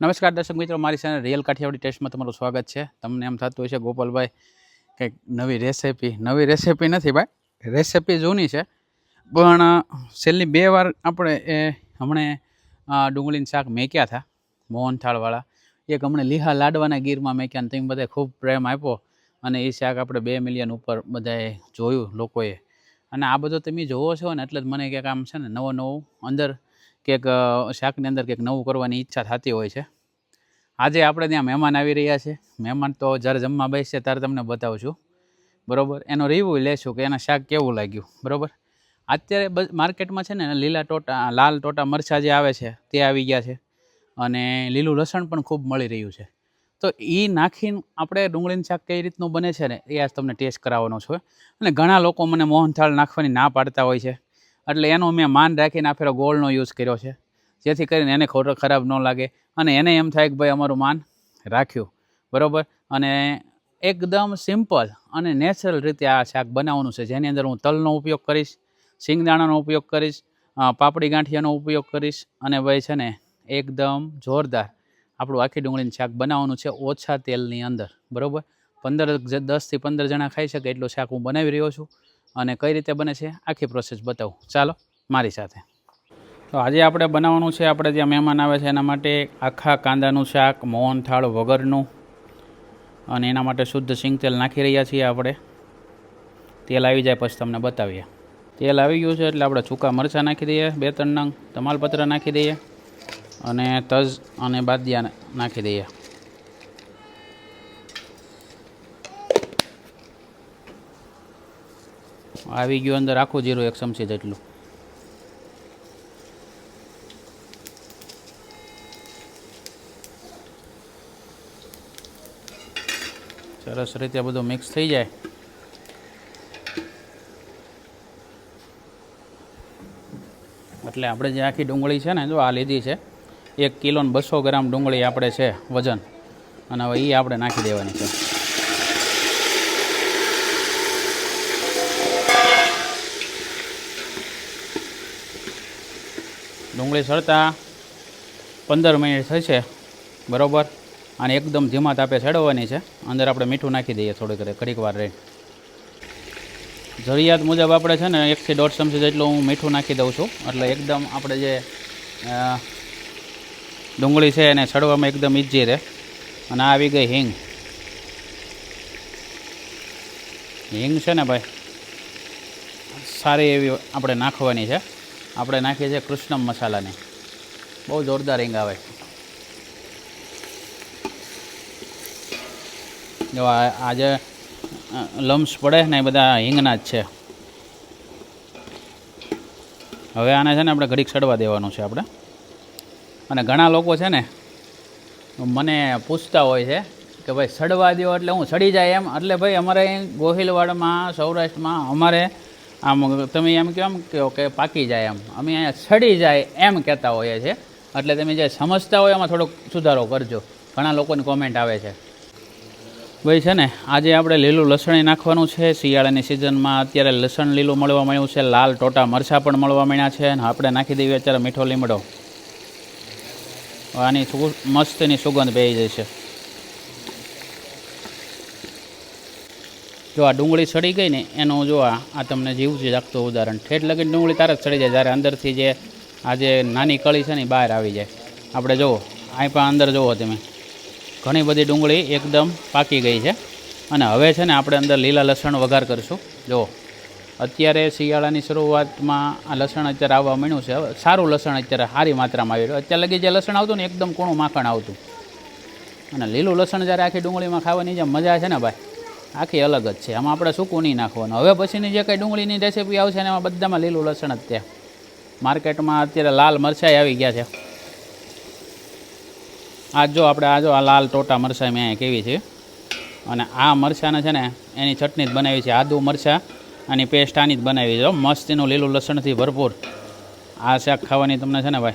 નમસ્કાર દર્શક મિત્રો, મારી સાથે રિયલ કાઠિયાવાડી ટેસ્ટમાં તમારું સ્વાગત છે. તમને એમ થતું હોય છે ગોપાલભાઈ કંઈક નવી રેસિપી નવી રેસિપી નથી ભાઈ. રેસિપી જૂની છે. પણ, છેલ્લી બે વાર આપણે એ હમણે ડુંગળીનું શાક મેક્યા હતા, મોહનથાળવાળા. એક હમણે લીહા લાડવાના ગીરમાં મેક્યા અને તમે બધાએ ખૂબ પ્રેમ આપ્યો અને એ શાક આપણે બે મિલિયન ઉપર બધાએ જોયું લોકોએ. અને આ બધો તમે જોવો છો ને, એટલે જ મને કંઈક આમ છે ને, નવો નવો અંદર કંઈક શાકની અંદર કંઈક નવું કરવાની ઈચ્છા થતી હોય છે. આજે આપણે ત્યાં મહેમાન આવી રહ્યા છે. મહેમાન તો જ્યારે જમવા બેસશે ત્યારે તમને બતાવશું. બરાબર? એનો રિવ્યૂ લેશું કે એના શાક કેવું લાગ્યું. બરાબર? અત્યારે માર્કેટમાં છે ને, લીલા ટોટા, લાલ ટોટા મરચાં જે આવે છે, તે આવી ગયા છે. અને લીલું લસણ પણ ખૂબ મળી રહ્યું છે. તો એ નાખીને આપણે ડુંગળીનું શાક કઈ રીતનું બને છે ને, એ આજ તમને ટેસ્ટ કરાવવાનો છું. અને ઘણા લોકો મને મોહનથાળ નાખવાની ના પાડતા હોય છે. એટલે એનો મેં માન રાખીને આ ફેરો ગોળનો યુઝ કર્યો છે. જેથી કરીને એને ખોટો ખરાબ ન લાગે. અને એને એમ થાય કે ભાઈ અમારું માન રાખ્યું. બરાબર? અને એકદમ સિમ્પલ અને નેચરલ રીતે આ શાક બનાવવાનું છે. જેની અંદર હું તલનો ઉપયોગ કરીશ, શિંગદાણાનો ઉપયોગ કરીશ પાપડી ગાંઠિયાનો ઉપયોગ કરીશ અને ભાઈ છે ને એકદમ જોરદાર આપણું આખી ડુંગળીનું શાક બનાવવાનું છે ઓછા તેલની અંદર. બરાબર? પંદર દસથી પંદર જણા ખાઈ શકે એટલું શાક હું બનાવી રહ્યો છું. અને કઈ રીતે બને છે આખી પ્રોસેસ બતાવું. ચાલો, મારી સાથે. તો આજે આપણે બનાવવાનું છે, આપણે જ્યાં મહેમાન આવે છે, એના માટે આખા કાંદાનું શાક મોહનથાળ વગરનું, અને એના માટે શુદ્ધ સિંગ તેલ નાખી રહ્યા છીએ આપણે. તેલ આવી જાય પછી તમને બતાવીએ. તેલ આવી ગયું છે એટલે આપણે સૂકા મરચાં નાખી દઈએ, બે ત્રણ નંગ, તમાલપત્ર નાખી દઈએ, અને તજ અને બાદિયા નાખી દઈએ. આવી ગયું અંદર આખું જીરું એક ચમચી જેટલું સરસ રીતે બધું મિક્સ થઈ જાય. એટલે આપણે જે આખી ડુંગળી છે ને, જો આ લીધી છે, એક કિલો ને બસો ગ્રામ ડુંગળી આપણે છે વજન. અને હવે એ આપણે નાખી દેવાની છે. ડુંગળી સળતા પંદર મિનિટ થશે, બરાબર? અને એકદમ ધીમા તાપે ચડવવાની છે. અંદર આપણે મીઠું નાખી દઈએ થોડીક ઘડીક વાર રહી જરૂરિયાત મુજબ આપણે છે ને એકથી દોઢ ચમચી જેટલું હું મીઠું નાખી દઉં છું. એટલે એકદમ આપણે જે ડુંગળી છે એને સડવામાં એકદમ ઇઝી રહે. અને આ આવી ગઈ હિંગ. હિંગ છે ને ભાઈ, સારી એવી આપણે નાખવાની છે. આપણે નાખીએ છીએ કૃષ્ણમ મસાલાની. બહુ જોરદાર રીંગ આવે. જો આ આ જે લમ્સ પડે ને એ બધા હિંગના જ છે. હવે આને છે ને આપણે ઘડીક સડવા દેવાનું છે આપણે. અને ઘણા લોકો છે ને, મને પૂછતા હોય છે કે ભાઈ, સડવા દો એટલે હું સડી જાય એમ? એટલે ભાઈ, અમારે ગોહિલવાડમાં, સૌરાષ્ટ્રમાં અમારે આમ તમે એમ કહો એમ કહો કે પાકી જાય એમ? અમે અહીંયા સડી જાય એમ કહેતા હોઈએ છીએ. એટલે તમે જે સમજતા હોય એમાં થોડોક સુધારો કરજો. ઘણા લોકોની કોમેન્ટ આવે છે. ભાઈ છે ને, આજે આપણે લીલું લસણ નાખવાનું છે. શિયાળાની સિઝનમાં અત્યારે લસણ લીલું મળવા મળ્યું છે. લાલ ટોટા મરચાં પણ મળવા મળ્યા છે અને આપણે નાખી દઈએ અત્યારે મીઠો લીમડો. આની મસ્તની સુગંધ બેસી જશે જો આ ડુંગળી સડી ગઈ ને, એનું જો આ તમને જીવ જ લાગતું ઉદાહરણ. ઠેઠ લગીને ડુંગળી તારે જ સડી જાય, જ્યારે અંદરથી જે આ જે નાની કળી છે ને બહાર આવી જાય. આપણે જુઓ આ પણ અંદર જુઓ તમે. ઘણી બધી ડુંગળી એકદમ પાકી ગઈ છે. અને હવે છે ને, આપણે અંદર લીલા લસણ વઘાર કરીશું. જુઓ, અત્યારે શિયાળાની શરૂઆતમાં આ લસણ અત્યારે આવવા માંડ્યું છે. હવે સારું લસણ અત્યારે સારી માત્રામાં આવી રહ્યું અત્યારે લગી જે લસણ આવતું ને, એકદમ કૂણું માખણ આવતું. અને લીલું લસણ જ્યારે આખી ડુંગળીમાં ખાવાની જે મજા છે ને, ભાઈ આખી અલગ જ છે. આમાં આપણે સૂકું નહીં નાખવાનું. હવે પછીની જે કંઈ ડુંગળીની રેસીપી આવશે ને એમાં બધામાં લીલું લસણ જ ત્યાં. માર્કેટમાં અત્યારે લાલ મરચાઈ આવી ગયા છે. આ જો આપણે આ જો આ લાલ ટોટા મરચાં મેં કેવી છે. અને આ મરચાંને છે ને એની ચટણી જ બનાવી છે. આદુ મરચાં આની પેસ્ટ આની જ બનાવી છે. મસ્ત એનું લીલું લસણથી ભરપૂર. આ શાક ખાવાની તમને છે ને ભાઈ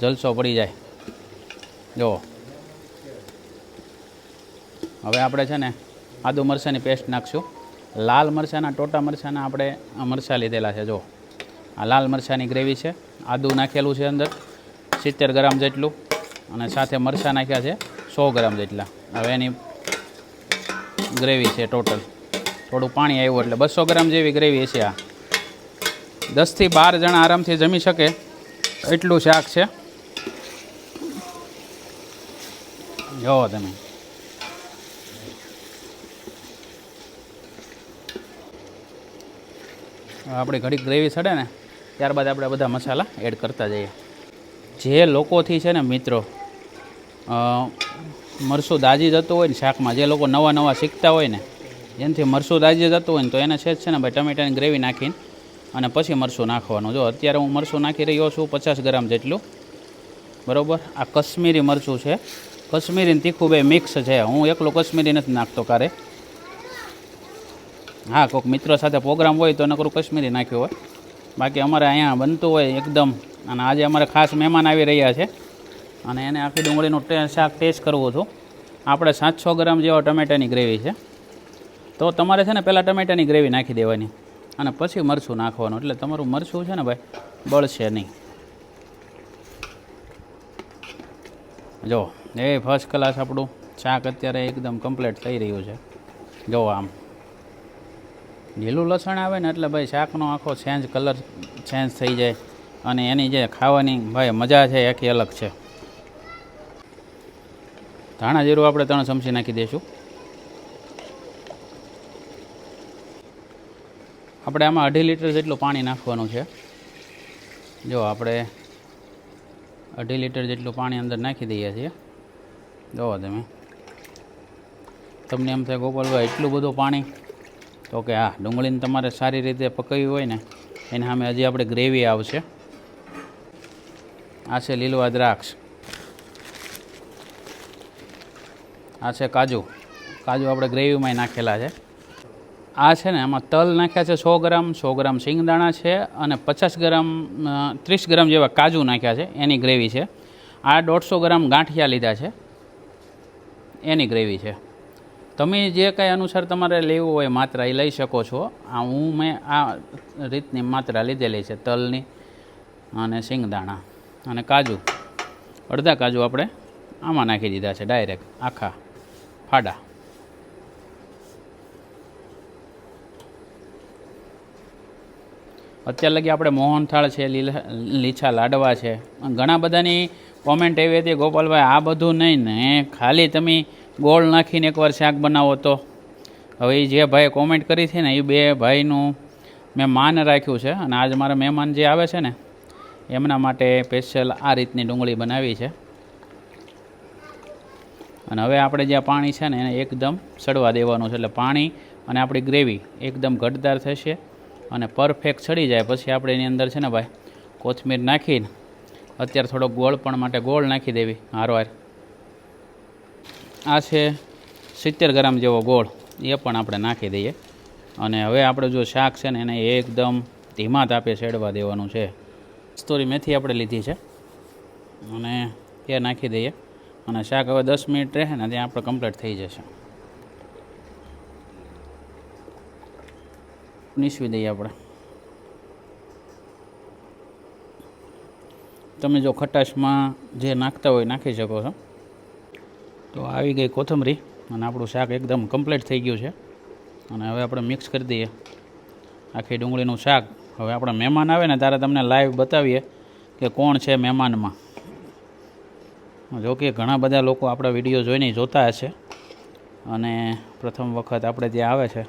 જલસો પડી જાય. જુઓ હવે આપણે છે ને આદુ મરચાંની પેસ્ટ નાખશું. લાલ મરચાંના, ટોટા મરચાંના આપણે મરચાં લીધેલા છે, જો. આ લાલ મરચાંની ગ્રેવી છે. આદુ નાખેલું છે અંદર સિત્તેર ગ્રામ જેટલું અને સાથે મરચાં નાખ્યા છે સો ગ્રામ જેટલા. હવે એની ગ્રેવી છે ટોટલ. થોડું પાણી આવ્યું એટલે બસો ગ્રામ જેવી ગ્રેવી છે આ. દસથી બાર જણા આરામથી જમી શકે એટલું શાક છે. જોવો તમે. આપણી ઘડીક ગ્રેવી સડે ને, ત્યારબાદ આપણે બધા મસાલા એડ કરતા જઈએ. જે લોકોથી છે ને મિત્રો મરસું દાજી જતું હોય ને શાકમાં, જે લોકો નવા નવા શીખતા હોય ને, જેનાથી મરસું દાજી જતું હોય ને, તો એને છે જ છે ને ભાઈ ટમેટાની ગ્રેવી નાખીને અને પછી મરસું નાખવાનું. જો અત્યારે હું મરસું નાખી રહ્યો છું પચાસ ગ્રામ જેટલું, બરાબર? આ કશ્મીરી મરચું છે. કશ્મીરી તીખું બે મિક્સ છે. હું એકલો કશ્મીરી નથી નાખતો કારે. હા, કોઈક મિત્રો સાથે પ્રોગ્રામ હોય તો નકરું કશ્મીરી નાખ્યું હોય. બાકી અમારે અહીંયા બનતું હોય એકદમ. અને આજે અમારે ખાસ મહેમાન આવી રહ્યા છે. અને એને આખી ડુંગળીનું શાક ટેસ્ટ કરવું હતું. આપણે સાતસો ગ્રામ જેવા ટમેટાની ગ્રેવી છે. તો તમારે છે ને પહેલાં ટમેટાની ગ્રેવી નાખી દેવાની. અને પછી મરચું નાખવાનું. એટલે તમારું મરચું છે ને ભાઈ, બળશે નહીં. જો, એ ફર્સ્ટ ક્લાસ આપણું શાક અત્યારે એકદમ કમ્પ્લીટ થઈ રહ્યું છે. જો આમ. લીલું લસણ આવે ને એટલે ભાઈ શાકનો આખો ચેન્જ કલર ચેન્જ થઈ જાય અને એની જે ખાવાની ભાઈ મજા છે આખી અલગ છે. ધાણા જીરું આપણે ત્રણ ચમચી નાખી દઈશું. આપણે આમાં અઢી લીટર જેટલું પાણી નાખવાનું છે. જો આપણે અઢી લીટર જેટલું પાણી અંદર નાખી દઈએ છીએ. જોવો તમે. તમને એમ થાય ગોપાલભાઈ, એટલું બધું પાણી તો કે હા ડુંગળીને તમારે સારી રીતે પકવવી હોય ને, એને સામે હજી આપણે ગ્રેવી આવશે. આ છે લીલવા દ્રાક્ષ. આ છે કાજુ. કાજુ આપણે ગ્રેવીમાં નાખેલા છે. આ છે ને એમાં તલ નાખ્યા છે સો ગ્રામ સો ગ્રામ સિંગદાણા છે અને પચાસ ગ્રામ ત્રીસ ગ્રામ જેવા કાજુ નાખ્યા છે, એની ગ્રેવી છે. આ દોઢસો ગ્રામ ગાંઠિયા લીધા છે, એની ગ્રેવી છે. તમે જે કાંઈ અનુસાર તમારે લેવું હોય માત્રા એ લઈ શકો છો. આ હું મેં આ રીતની માત્રા લીધેલી છે, તલની અને સિંગદાણા અને કાજુ. અડધા કાજુ આપણે આમાં નાખી દીધા છે, ડાયરેક્ટ આખા ફાડા. અત્યાર લગી આપણે મોહનથાળ છે, લીલા, લીછા લાડવા છે. ઘણા બધાની કોમેન્ટ એવી હતી, ગોપાલભાઈ, આ બધું નહીં ને, ખાલી તમે ગોળ નાખીને એકવાર શાક બનાવો તો. હવે એ જે ભાઈએ કોમેન્ટ કરી છે ને એ બે ભાઈનું મેં માન રાખ્યું છે અને આજ મારા મહેમાન જે આવે છે ને, એમના માટે સ્પેશિયલ આ રીતની ડુંગળી બનાવી છે. અને હવે આપણે જે પાણી છે ને, એને એકદમ સડવા દેવાનું છે. એટલે પાણી અને આપણી ગ્રેવી એકદમ ઘટદાર થશે અને પરફેક્ટ સડી જાય. પછી આપણે એની અંદર છે ને ભાઈ, કોથમીર નાખીને, અત્યારે થોડો ગોળ પણ માટે ગોળ નાખી દેવી હારવાર. આ છે સિત્તેર ગ્રામ જેવો ગોળ. એ પણ આપણે નાખી દઈએ. અને હવે આપણે જો શાક છે ને એને એકદમ ધીમા તાપે શેડવા દેવાનું છે. કસ્તુરી મેથી આપણે લીધી છે. અને એ નાખી દઈએ. અને શાક હવે દસ મિનિટ રહે ને ત્યાં આપણે કમ્પ્લીટ થઈ જશે. નીસવી દઈએ આપણે. તમે જો ખટાશમાં જે નાખતા હોય નાખી શકો છો. તો આવી ગઈ કોથમરી અને આપણું શાક એકદમ કમ્પ્લીટ થઈ ગયું છે. અને હવે આપણે મિક્સ કરી દઈએ. આખી ડુંગળીનું શાક. હવે આપણા મહેમાન આવે ને ત્યારે તમને લાઈવ બતાવીએ કે કોણ છે મહેમાનમાં. જોકે ઘણા બધા લોકો આપણા વીડિયો જોઈને જોતા હશે. અને પ્રથમ વખત આપણે ત્યાં આવે છે.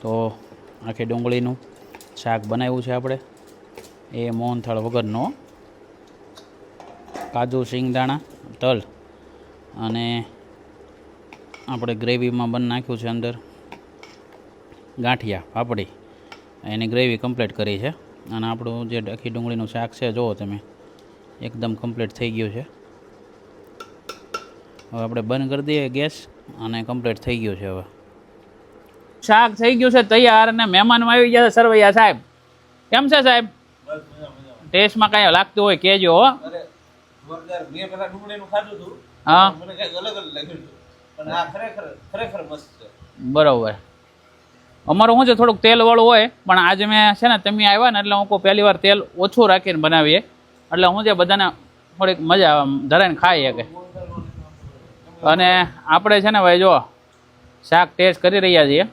તો આખી ડુંગળીનું શાક બનાવ્યું છે આપણે. એ મોહનથાળ વગરનો. કાજુ, શિંગદાણા, તલ. અને આપણે ગ્રેવીમાં બન નાખ્યું છે અંદર ગાંઠિયા પાપડી. એની ગ્રેવી કમ્પ્લીટ કરી છે. અને આપણું જે આખી ડુંગળીનું શાક છે જુઓ તમે. એકદમ કમ્પ્લીટ થઈ ગયું છે. હવે આપણે બંધ કરી દઈએ ગેસ અને કમ્પ્લીટ થઈ ગયું છે હવે. શાક થઈ ગયું છે તૈયાર અને મહેમાનમાં આવી ગયા છે સરવૈયા સાહેબ. કેમ છે સાહેબ? ટેસ્ટમાં કાંઈ લાગતું હોય કહેજો હો. મેં પેલા ડુંગળીનું ખાધું હતું. હા? મને કંઈક અલગ જ લાગ્યું પણ આ ખરેખર ખરેખર મસ્ત છે. બરોબર. અમારું શું છે થોડુંક તેલવાળું હોય પણ આજે મેં છે ને તમે આવ્યા ને એટલે હું કહું પહેલી વાર તેલ ઓછું રાખીને બનાવીએ. એટલે હું છે બધાને થોડીક મજા આવે ધરાઈને ખાઈ શકે અને આપણે છે ને ભાઈ જો શાક ટેસ્ટ કરી રહ્યા છીએ.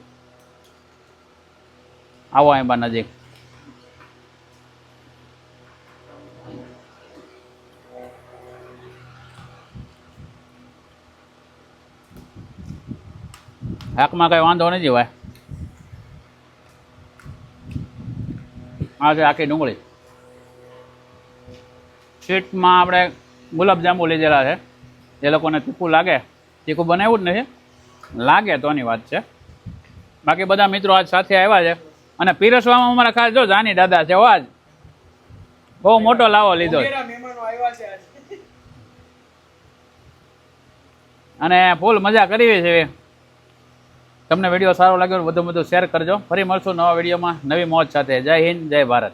આવો અહીં બા નજીક. શાકમાં કંઈ વાંધો નથી ભાઈ. આ છે આખી ડુંગળી. સ્વીટમાં આપણે ગુલાબજાંબુ લીધેલા છે. જે લોકોને તીખું લાગે તીખું બનાવ્યું જ નથી. લાગે તોની વાત છે. બાકી બધા મિત્રો આજ સાથે આવ્યા છે. અને પીરસવામાં અમારા ખાસ જો જાની દાદા છે આજ. બહુ મોટો લાવો લીધો. અને ફૂલ મજા કરી છે તમને વીડિયો સારો લાગ્યો વધુ વધુ શેર કરજો. ફરી મળશું નવા વિડીયોમાં નવી મોજ સાથે. જય હિન્દ, જય ભારત.